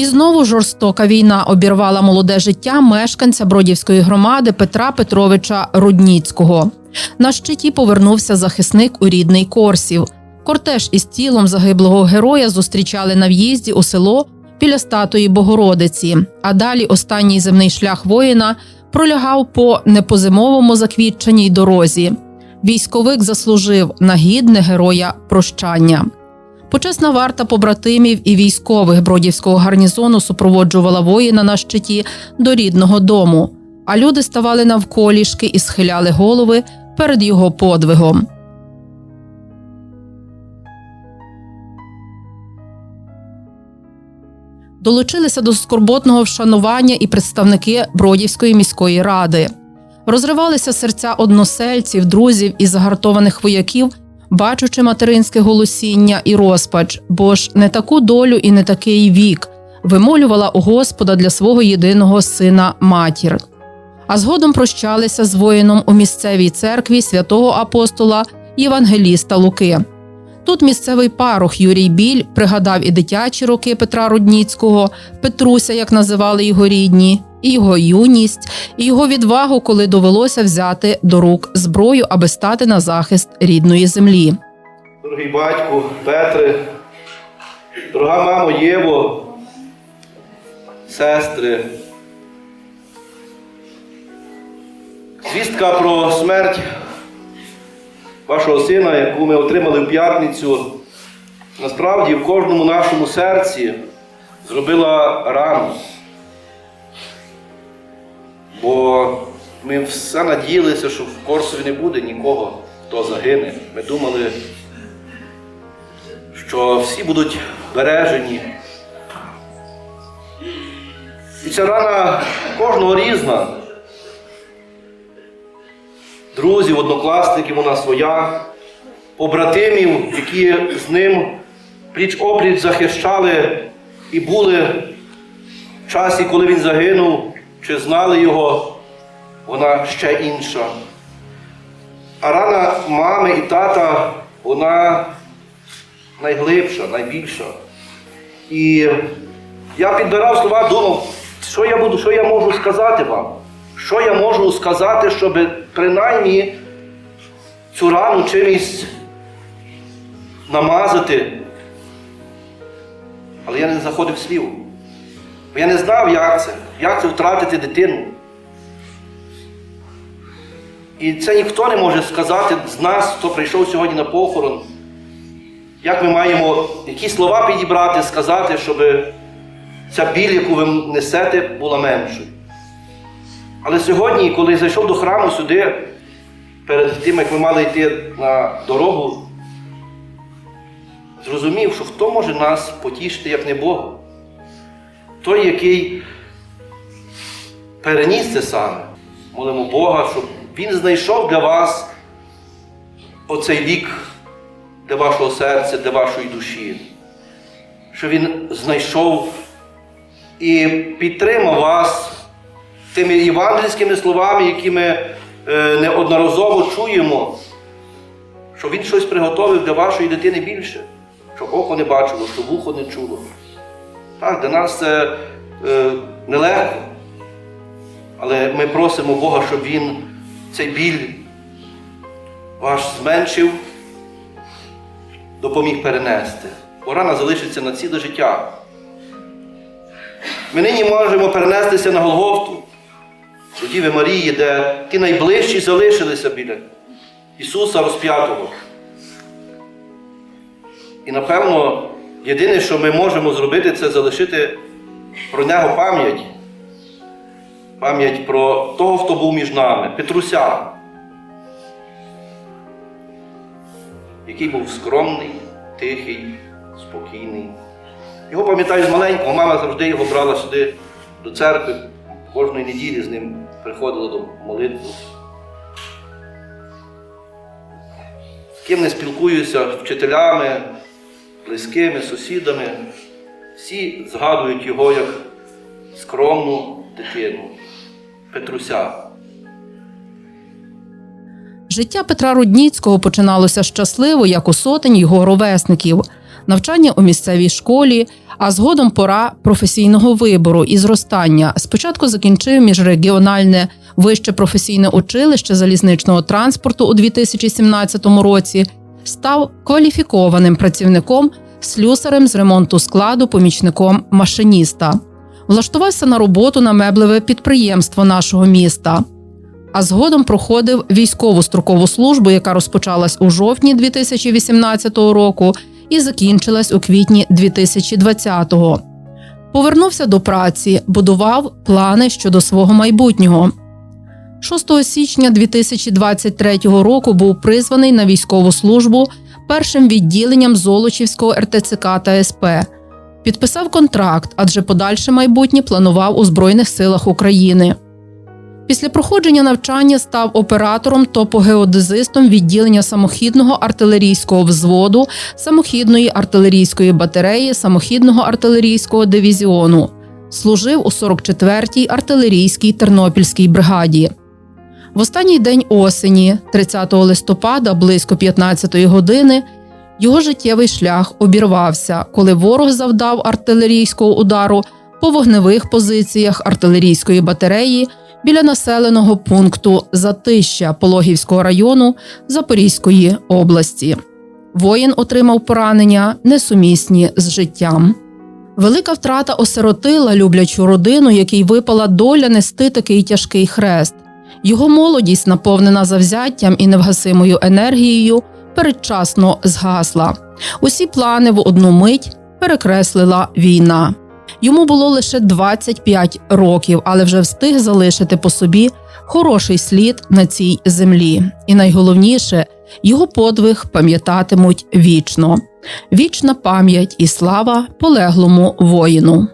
І знову жорстока війна обірвала молоде життя мешканця Бродівської громади Петра Петровича Рудніцького. На щиті повернувся захисник у рідний Корсів. Кортеж із тілом загиблого героя зустрічали на в'їзді у село біля статуї Богородиці. А далі останній земний шлях воїна пролягав по непозимовому заквітченій дорозі. Військовик заслужив на гідне героя прощання. Почесна варта побратимів і військових бродівського гарнізону супроводжувала воїна на щиті до рідного дому, а люди ставали навколішки і схиляли голови перед його подвигом. Долучилися до скорботного вшанування і представники Бродівської міської ради. Розривалися серця односельців, друзів і загартованих вояків, бачучи материнське голосіння і розпач, бо ж не таку долю і не такий вік вимолювала у Господа для свого єдиного сина матір. А згодом прощалися з воїном у місцевій церкві святого апостола Євангеліста Луки. Тут місцевий парох Юрій Біль пригадав і дитячі роки Петра Рудніцького, Петруся, як називали його рідні, і його юність, і його відвагу, коли довелося взяти до рук зброю, аби стати на захист рідної землі. Дорогий батьку Петре, дорога мамо Єво, сестри. Звістка про смерть вашого сина, яку ми отримали в п'ятницю, насправді в кожному нашому серці зробила рану. Бо ми все надіялися, що в Корсові не буде нікого, хто загине. Ми думали, що всі будуть бережені. І ця рана кожного різна. Друзів, однокласників вона своя, побратимів, які з ним пліч опліч захищали і були в часі, коли він загинув, чи знали його, вона ще інша. А рана мами і тата, вона найглибша, найбільша. І я підбирав слова, думав, що я буду, що я можу сказати вам? Що я можу сказати, щоб принаймні цю рану чимось намазати. Але я не заходив слів. Бо я не знав, як це, як це втратити дитину. І це ніхто не може сказати з нас, хто прийшов сьогодні на похорон. Як ми маємо які слова підібрати, сказати, щоб ця біль, яку ви несете, була меншою. Але сьогодні, коли зайшов до храму сюди, перед тим, як ми мали йти на дорогу, зрозумів, що хто може нас потішити, як не Бог? Той, який переніс це саме. Молимо Бога, щоб Він знайшов для вас оцей вік для вашого серця, для вашої душі. Що Він знайшов і підтримав вас тими євангельськими словами, які ми е, неодноразово чуємо, що Він щось приготовив для вашої дитини більше, що око не бачило, що вухо не чуло. Так, для нас це е, нелегко. Але ми просимо Бога, щоб Він цей біль ваш зменшив, допоміг перенести. Бо рана залишиться на ціле життя. Ми нині можемо перенестися на Голгофту, до Діви Марії, де ті найближчі залишилися біля Ісуса розп'ятого. І напевно, єдине, що ми можемо зробити, це залишити про нього пам'ять. Пам'ять про того, хто був між нами, Петруся, який був скромний, тихий, спокійний. Його пам'ятаю з маленького, мама завжди його брала сюди до церкви, кожної неділі з ним приходила до молитви. З ким не спілкуюся, вчителями, близькими, сусідами. Всі згадують його як скромну дитину, Петруся. Життя Петра Рудніцького починалося щасливо, як у сотень його ровесників. Навчання у місцевій школі, А згодом пора професійного вибору і зростання. Спочатку закінчив міжрегіональне вище професійне училище залізничного транспорту у 2017 році, став кваліфікованим працівником, слюсарем з ремонту складу, помічником машиніста. Влаштувався на роботу на меблеве підприємство нашого міста. А згодом проходив військову строкову службу, яка розпочалась у жовтні 2018 року і закінчилась у квітні 2020-го. Повернувся до праці, будував плани щодо свого майбутнього. 6 січня 2023 року був призваний на військову службу першим відділенням Золочівського РТЦК та СП. Підписав контракт, адже подальше майбутнє планував у Збройних силах України. Після проходження навчання став оператором топогеодезистом відділення самохідного артилерійського взводу, самохідної артилерійської батареї, самохідного артилерійського дивізіону. Служив у 44-й артилерійській Тернопільській бригаді. В останній день осені, 30 листопада, близько 15-ї години, його життєвий шлях обірвався, коли ворог завдав артилерійського удару по вогневих позиціях артилерійської батареї біля населеного пункту Затища Пологівського району Запорізької області. Воїн отримав поранення несумісні з життям. Велика втрата осиротила люблячу родину, якій випала доля нести такий тяжкий хрест. Його молодість, наповнена завзяттям і невгасимою енергією, передчасно згасла. Усі плани в одну мить перекреслила війна. Йому було лише 25 років, але вже встиг залишити по собі хороший слід на цій землі. І найголовніше, його подвиг пам'ятатимуть вічно. Вічна пам'ять і слава полеглому воїну.